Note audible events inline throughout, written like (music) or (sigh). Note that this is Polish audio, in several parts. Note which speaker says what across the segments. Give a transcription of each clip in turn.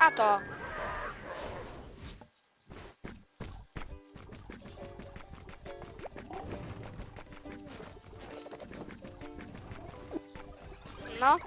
Speaker 1: A to. No.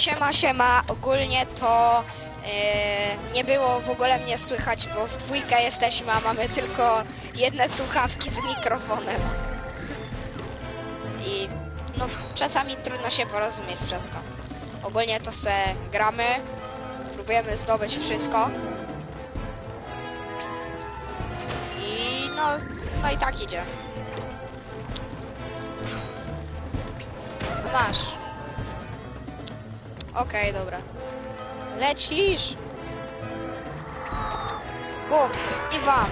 Speaker 1: Siema, siema. Ogólnie to e, nie było w ogóle mnie słychać, bo w dwójkę jesteśmy, a mamy tylko jedne słuchawki z mikrofonem. I no, czasami trudno się porozumieć przez to. Ogólnie to se gramy, próbujemy zdobyć wszystko. I no, no i tak idzie. Masz. Okej, dobra. Lecisz! Bum! I wam!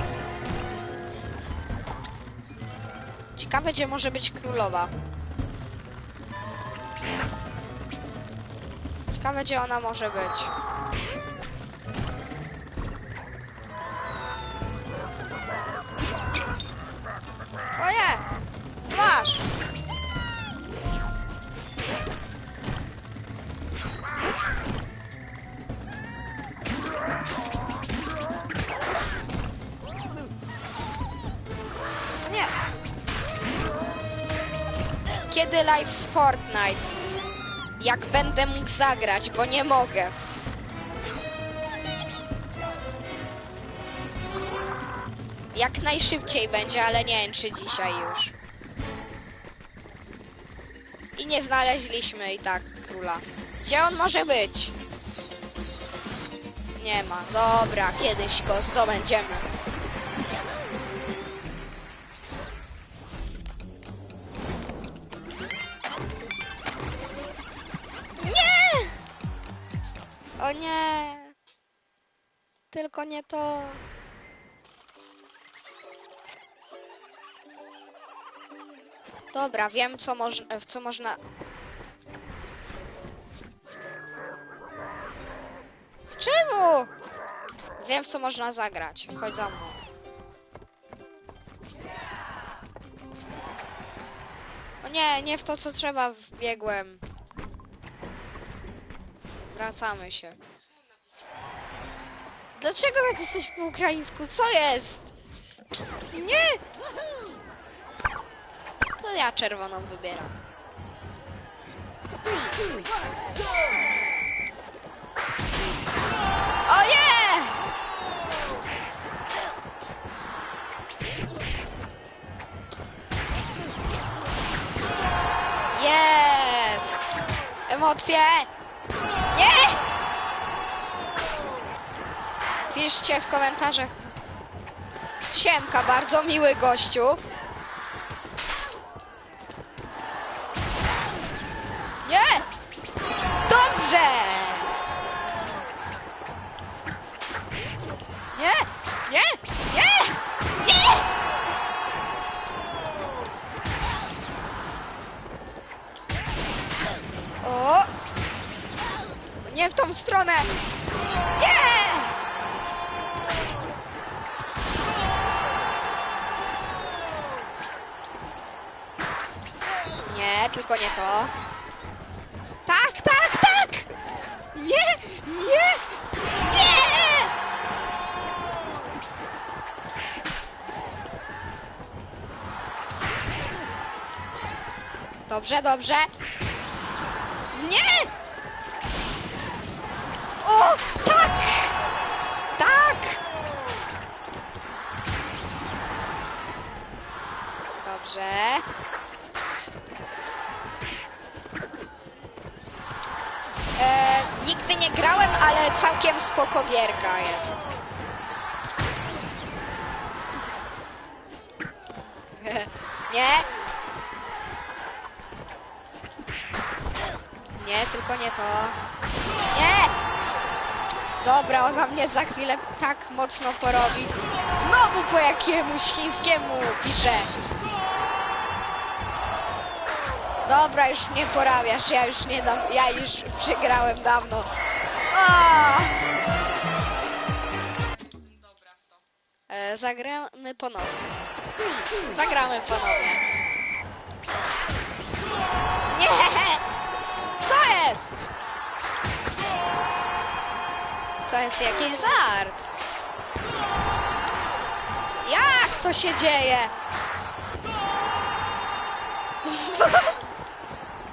Speaker 1: Ciekawe, gdzie może być królowa. Ciekawe, gdzie ona może być. Kiedy live z Fortnite? Jak będę mógł zagrać, bo nie mogę. Jak najszybciej będzie, ale nie wiem czy dzisiaj już. I nie znaleźliśmy i tak króla. Gdzie on może być? Nie ma. Dobra, kiedyś go zdobędziemy. Nie! Tylko nie to. Dobra, wiem co można, w co można... Czemu? Wiem co można zagrać. Chodź za mną. O nie, nie w to co trzeba wbiegłem. Wracamy się. Dlaczego napisałeś po ukraińsku? Co jest? Nie! To ja czerwoną wybieram. O nie! Jest! Emocje! Nie! Piszcie w komentarzach. Siemka, bardzo miły gościu. Nie! Tylko nie to. Tak, tak, tak! Nie! Nie! Nie! Dobrze, dobrze. Nie! Całkiem spoko gierka jest. (laughs) nie? Nie, tylko nie to. Nie! Dobra, ona mnie za chwilę tak mocno porobi. Znowu po jakiemuś chińskiemu pisze. Dobra, już mnie porabiasz, ja już nie dam, ja już przegrałem dawno. A! Zagramy ponownie. Zagramy ponownie. Nie! Co jest? To jest jakiś żart. Jak to się dzieje? (laughs)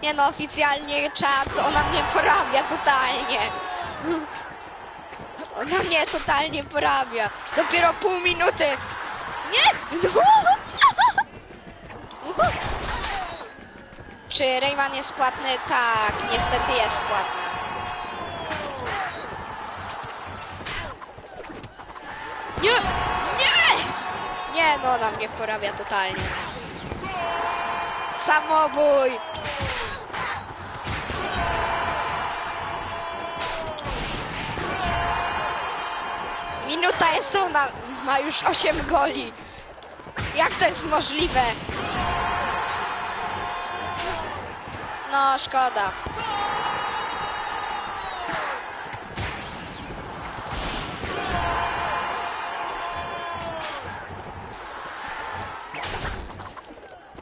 Speaker 1: Nie no, oficjalnie czat, ona mnie porabia totalnie. (laughs) Ona mnie totalnie porabia. Dopiero pół minuty. Nie! No! (laughs) Czy Rayman jest płatny? Tak, niestety jest płatny. Nie! Nie! Nie, no ona mnie porabia totalnie. Samobój! Minuta jest ona, ma już 8 goli. Jak to jest możliwe? No, szkoda.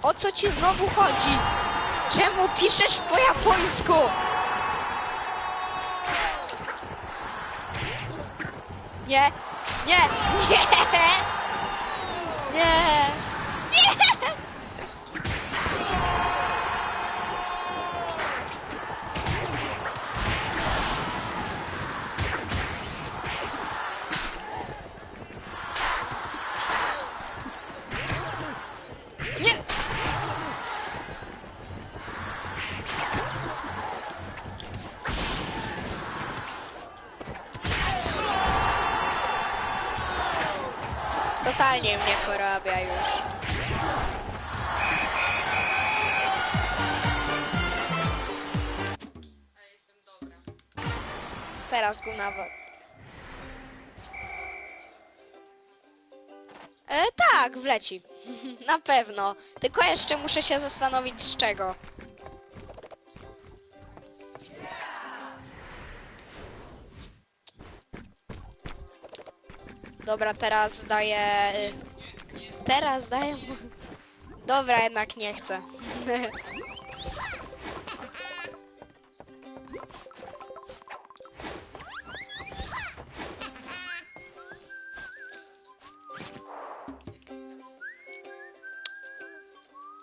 Speaker 1: O co ci znowu chodzi? Czemu piszesz po japońsku? Nie, nie, nie, Totalnie mnie porabia już.
Speaker 2: Ale jestem dobra.
Speaker 1: Teraz nawet. E, tak, wleci. (laughs) Na pewno. Tylko jeszcze muszę się zastanowić z czego. Dobra, teraz daję... Teraz daję... mu- Dobra, jednak nie chcę.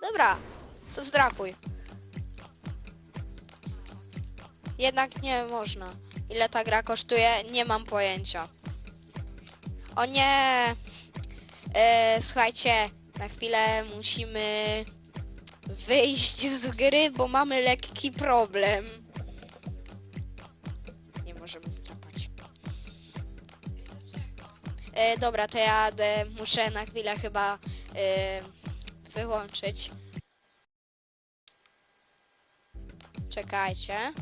Speaker 1: Dobra, to zdrapuj. Jednak nie można. Ile ta gra kosztuje? Nie mam pojęcia. O nie! E, słuchajcie, na chwilę musimy wyjść z gry, bo mamy lekki problem. Nie możemy zdrapać. E, dobra, to ja e, muszę na chwilę chyba e, wyłączyć. Czekajcie.